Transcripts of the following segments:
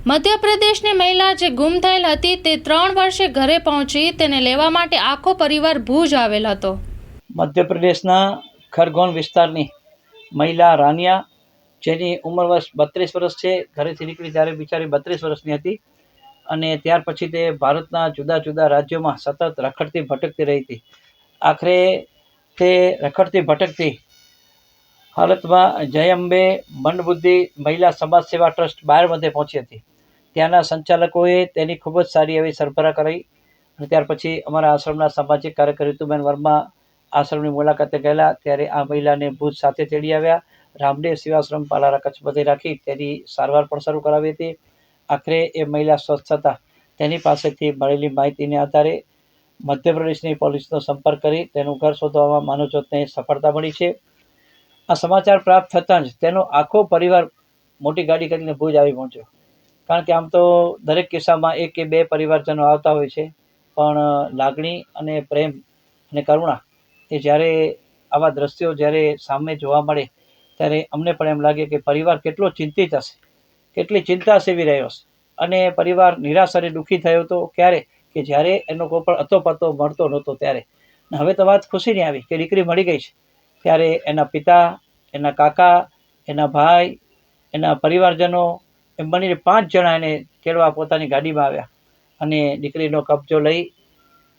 મધ્યપ્રદેશની મહિલા જે ગુમ થયેલ હતી તે ત્રણ વર્ષે ઘરે પહોંચી તેને લેવા માટે આખો પરિવાર ભુજ આવેલ હતો. મધ્યપ્રદેશના ખરગોન વિસ્તારની મહિલા રાનિયા, જેની ઉંમર વર્ષ બત્રીસ વર્ષ છે, ઘરેથી નીકળી ત્યારે બિચારી બત્રીસ વર્ષની હતી અને ત્યાર પછી તે ભારતના જુદા જુદા રાજ્યોમાં સતત રખડતી ભટકતી રહી હતી. આખરે તે રખડતી ભટકતી હાલતમાં જય અંબે મંડબુદ્ધિ મહિલા સમાજ સેવા ટ્રસ્ટ બાર મધ્યે પહોંચી હતી. ત્યાંના સંચાલકોએ તેની ખૂબ જ સારી એવી સરભરા કરી અને ત્યાર પછી અમારા આશ્રમના સામાજિક કાર્યકર ઋતુબેન વર્મા આશ્રમની મુલાકાતે ગયેલા. ત્યારે આ મહિલાને ભુજ સાથે તેડી આવ્યા. રામદેવ સેવાશ્રમ પાલારા કચ્છ બધે રાખી તેની સારવાર પણ શરૂ કરાવી હતી. આખરે એ મહિલા સ્વસ્થ હતા. તેની પાસેથી મળેલી માહિતીને આધારે મધ્યપ્રદેશની પોલીસનો સંપર્ક કરી તેનું ઘર શોધવામાં માનવજ્યોતને સફળતા મળી છે. આ સમાચાર પ્રાપ્ત થતાં જ તેનો આખો પરિવાર મોટી ગાડી કરીને ભુજ આવી પહોંચ્યો. કારણ કે આમ તો દરેક કિસ્સામાં એક કે બે પરિવારજનો આવતા હોય છે, પણ લાગણી અને પ્રેમ અને કરુણા એ જ્યારે આવા દ્રશ્યો જ્યારે સામે જોવા મળે, ત્યારે અમને પણ એમ લાગે કે પરિવાર કેટલો ચિંતિત હશે, કેટલી ચિંતા સેવી રહ્યો હશે. અને પરિવાર નિરાશ અને દુઃખી થયો હતો ક્યારે? કે જ્યારે એનો કોઈ પણ અતોપતો મળતો નહોતો ત્યારે. હવે તો વાત ખુશીની આવી કે દીકરી મળી ગઈ છે. ત્યારે એના પિતા, એના કાકા, એના ભાઈ, એના પરિવારજનો એમ બનીને પાંચ જણા એને તેડવા પોતાની ગાડીમાં આવ્યા. અને દીકરીનો કબજો લઈ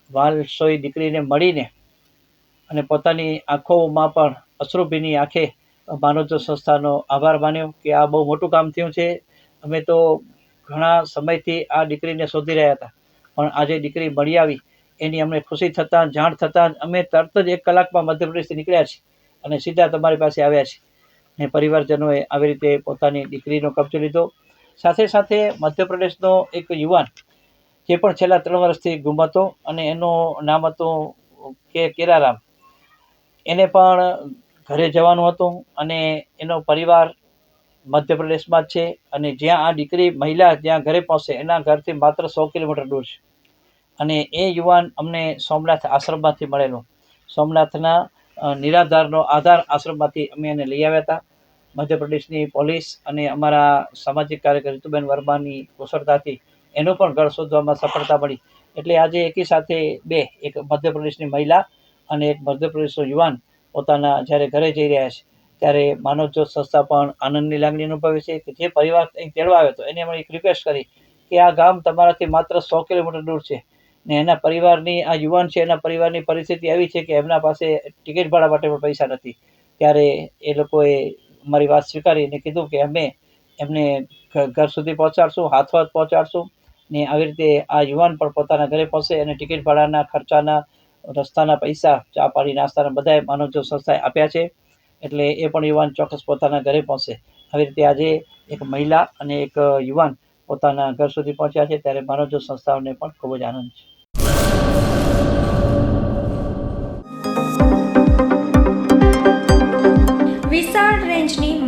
વાલસોઈ દીકરીને મળીને અને પોતાની આંખોમાં પણ અશ્રુભીની આંખે માનવજ્યોત સંસ્થાનો આભાર માન્યો કે આ બહુ મોટું કામ થયું છે. અમે તો ઘણા સમયથી આ દીકરીને શોધી રહ્યા હતા. પણ આજે દીકરી મળી આવી, એની અમને ખુશી થતાં, જાણ થતાં અમે તરત જ એક કલાકમાં મધ્યપ્રદેશથી નીકળ્યા છીએ. અને સીધા તમારી પાસે આવ્યા છે. ને પરિવારજનોએ આવી રીતે પોતાની દીકરીનો કબજો લીધો. સાથે સાથે મધ્યપ્રદેશનો એક યુવાન, જે પણ છેલ્લા ત્રણ વર્ષથી ગુમ હતો અને એનું નામ હતું કે કેરારામ એને પણ ઘરે જવાનું હતું અને એનો પરિવાર મધ્યપ્રદેશમાં જ છે અને જ્યાં આ દીકરી મહિલા જ્યાં ઘરે પહોંચે, એના ઘરથી માત્ર સો કિલોમીટર દૂર છે. અને એ યુવાન અમને સોમનાથ આશ્રમમાંથી મળેલો. સોમનાથના નિરાધારનો આધાર આશ્રમમાંથી અમે એને લઈ આવ્યા હતા. મધ્યપ્રદેશની પોલીસ અને અમારા સામાજિક કાર્યકર ઋતુબેન વર્માની કુશળતાથી એનું પણ ઘર શોધવામાં સફળતા મળી. એટલે આજે એકી સાથે બે, એક મધ્યપ્રદેશની મહિલા અને એક મધ્યપ્રદેશનો યુવાન પોતાના જ્યારે ઘરે જઈ રહ્યા છે, ત્યારે માનવજ્યોત સંસ્થા પણ આનંદની લાગણી અનુભવે છે કે જે પરિવાર અહીં તેડવા આવ્યો હતો, એને અમે એક રિક્વેસ્ટ કરી કે આ ગામ તમારાથી માત્ર સો કિલોમીટર દૂર છે. ને એના પરિવારની, આ યુવાન છે, એના પરિવારની પરિસ્થિતિ એવી છે કે એમના પાસે ટિકિટ ભાડા માટે પણ પૈસા નથી. ત્યારે એ લોકોએ મારી વાત સ્વીકારીને કીધું કે અમે એમને ઘર સુધી પહોંચાડશું, હાથ પહોંચાડશું ને આવી રીતે આ યુવાન પણ પોતાના ઘરે પહોંચે અને ટિકિટ ભાડાના ખર્ચાના, રસ્તાના પૈસા, ચા પાણી, નાસ્તાના બધાએ માનવજો સંસ્થાએ આપ્યા છે. એટલે એ પણ યુવાન ચોક્કસ પોતાના ઘરે પહોંચશે આવી રીતે આજે એક મહિલા અને એક યુવાન પોતાના ઘર સુધી પહોંચ્યા છે. ત્યારે માનવજો સંસ્થાઓને પણ ખૂબ જ આનંદ છે.